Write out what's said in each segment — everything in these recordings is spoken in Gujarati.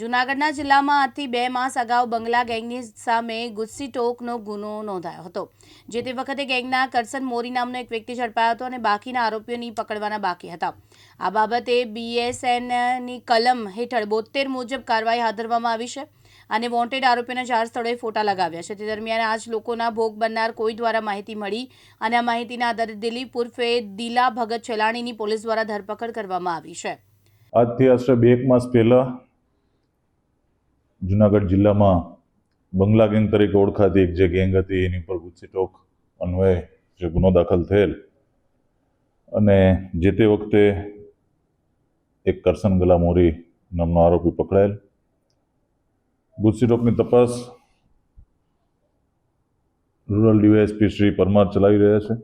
જૂનાગઢના જિલ્લામાં આજથી બે માસ અગાઉ બંગલા ગેંગની સામે ગુસ્સી ટોકનો ગુનો નોંધાયો હતો. જે તે વખતે ગેંગના કરસન મોરી નામનો એક વ્યક્તિ ઝડપાયો હતો અને બાકીના આરોપીઓની પકડવાના બાકી હતા. આ બાબતે બીએસએનની કલમ હેઠળ બોતેર મુજબ કાર્યવાહી હાથ ધરવામાં આવી છે અને વોન્ટેડ આરોપીઓના ચાર સ્થળોએ ફોટા લગાવ્યા છે. તે દરમિયાન આજ લોકોના ભોગ બનનાર કોઈ દ્વારા માહિતી મળી અને આ માહિતીના આધારે દિલીપ ઉર્ફે દિલા ભગત છેલાણીની પોલીસ દ્વારા ધરપકડ કરવામાં આવી છે. આજથી આશરે બે એક માસ પહેલાં જુનાગઢ જિલ્લામાં બંગલા ગેંગ તરીકે ઓળખાતી એક જે ગેંગ હતી, એની ઉપર ગુસ્સી ટોક અન્વયે જે ગુનો દાખલ થયેલ. અને જે તે વખતે એક કરસન ગલા મોરી નામનો આરોપી પકડાયેલ. ગુસ્સી ટોકની તપાસ રૂરલ ડીવાયએસપી શ્રી પરમાર ચલાવી રહ્યા છે.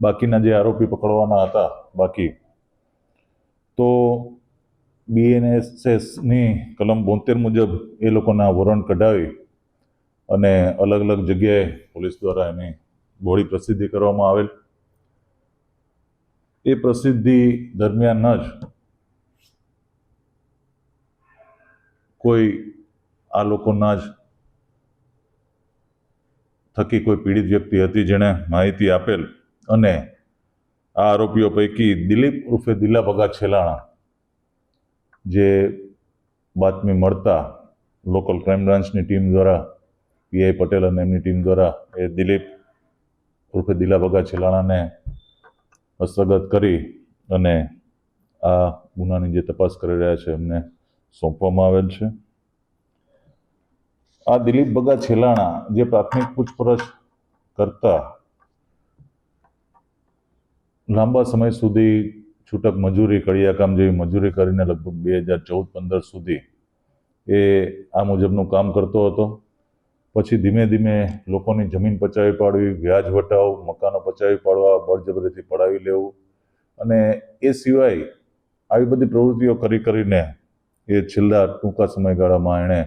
બાકીના જે આરોપી પકડવાના હતા, બાકી તો બીએનએસએસની કલમ બોતેર મુજબ એ લોકોના વોરંટ કઢાવી અને અલગ અલગ જગ્યાએ પોલીસ દ્વારા એની બોળી પ્રસિદ્ધિ કરવામાં આવેલ. એ પ્રસિદ્ધિ દરમિયાન જ કોઈ આ લોકોના જ થકી કોઈ પીડિત વ્યક્તિ હતી જેણે માહિતી આપેલ અને આ આરોપીઓ પૈકી દિલીપ ઉર્ફે દિલા ભગા છેલાણા જે બાતમી મળતા લોકલ ક્રાઇમ બ્રાન્ચની ટીમ દ્વારા, પીઆઈ પટેલ અને એમની ટીમ દ્વારા એ દિલીપ ઉર્ફે દિલા ભગા છેલાણાને હસ્તગત કરી અને આ ગુનાની જે તપાસ કરી રહ્યા છે એમને સોંપવામાં આવેલ છે. આ દિલીપ બગા છેલાણા જે પ્રાથમિક પૂછપરછ કરતા લાંબા સમય સુધી છૂટક મજૂરી કડિયા કામ જેવી મજૂરી કરીને લગભગ બે હજાર ચૌદ, પંદર સુધી એ આ મુજબનું કામ કરતો હતો. પછી ધીમે ધીમે લોકોની જમીન પચાવી પાડવી, વ્યાજ વટાવ, મકાનો પચાવી પાડવા, બળજબરીથી પડાવી લેવું અને એ સિવાય આવી બધી પ્રવૃત્તિઓ કરી કરીને એ છેલ્લા ટૂંકા સમયગાળામાં એણે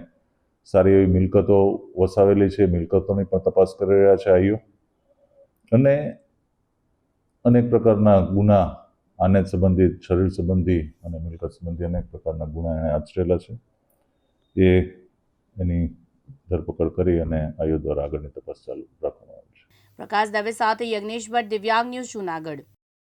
સારી એવી મિલકતો વસાવેલી છે, મિલકતોની પણ તપાસ કરી રહ્યા છે આઈઓ. અને અનેક પ્રકારના ગુના આને સંબંધિત, શરીર સંબંધી અને મિલકત સંબંધી અનેક પ્રકારના ગુના એણે આચરેલા છે. એ એની ધરપકડ કરી અને આયો દ્વારા આગળની તપાસ ચાલુ રાખવામાં આવી છે. પ્રકાશ દવે સાથે યજ્ઞેશ ભટ્ટ દિવ્યાંગ ન્યૂઝ જૂનાગઢ.